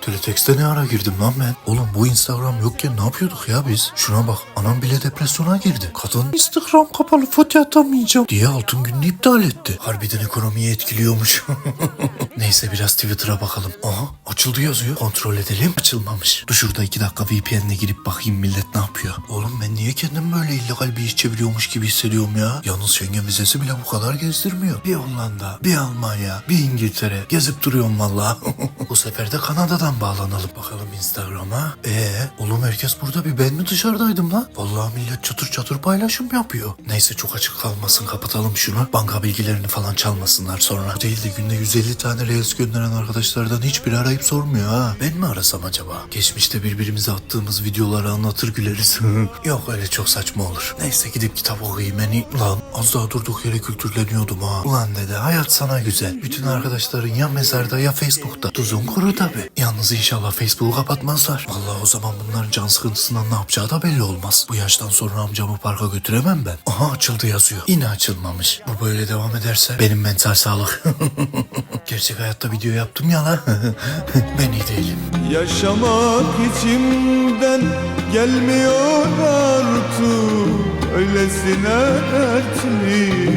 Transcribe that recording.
Teletext'e ne ara girdim lan ben? Oğlum bu Instagram yokken ne yapıyorduk ya biz? Şuna bak anam bile depresyona girdi. Kadın Instagram kapalı foto atamayacağım diye altın gününü iptal etti. Harbiden ekonomiyi etkiliyormuş. Neyse biraz Twitter'a bakalım. Aha açıldı yazıyor. Kontrol edelim. Açılmamış. Dur şurada iki dakika VPN'le girip bakayım millet ne yapıyor. Oğlum ben niye kendim böyle illegal bir iş çeviriyormuş gibi hissediyorum ya? Yalnız Schengen vizesi bile bu kadar gezdirmiyor. Bir Hollanda, bir Almanya, bir İngiltere. Gezip duruyorum valla. bu sefer de Kanada'dan bağlanalım. Bakalım Instagram'a. Ee, oğlum herkes burada bir ben mi dışarıdaydım lan? Vallahi millet çatır çatır paylaşım yapıyor. Neyse çok açık kalmasın kapatalım şunu. Banka bilgilerini falan çalmasınlar sonra. Bu değil de günde 150 tane reels gönderen arkadaşlardan hiçbiri arayıp sormuyor ha. Ben mi arasam acaba? Geçmişte birbirimize attığımız videoları anlatır güleriz. Yok öyle çok saçma olur. Neyse gidip kitap okuyayım en iyi. Lan az daha durduk yere kültürleniyordum ha. Ulan dede hayat sana güzel. Bütün arkadaşların ya mezarda ya Facebook'ta. Tuzun kuru tabi. Yalnız inşallah Facebook'u kapatmazlar. Vallahi o zaman bunların can sıkıntısından ne yapacağı da belli olmaz. Bu yaştan sonra amcamı parka götüremem ben. Aha açıldı yazıyor. Yine açılmamış. Bu böyle devam ederse benim mental sağlık. Gerçek hayatta video yaptım ya lan. ben iyi değilim. Yaşamak içimden gelmiyor artık Öylesine dertli,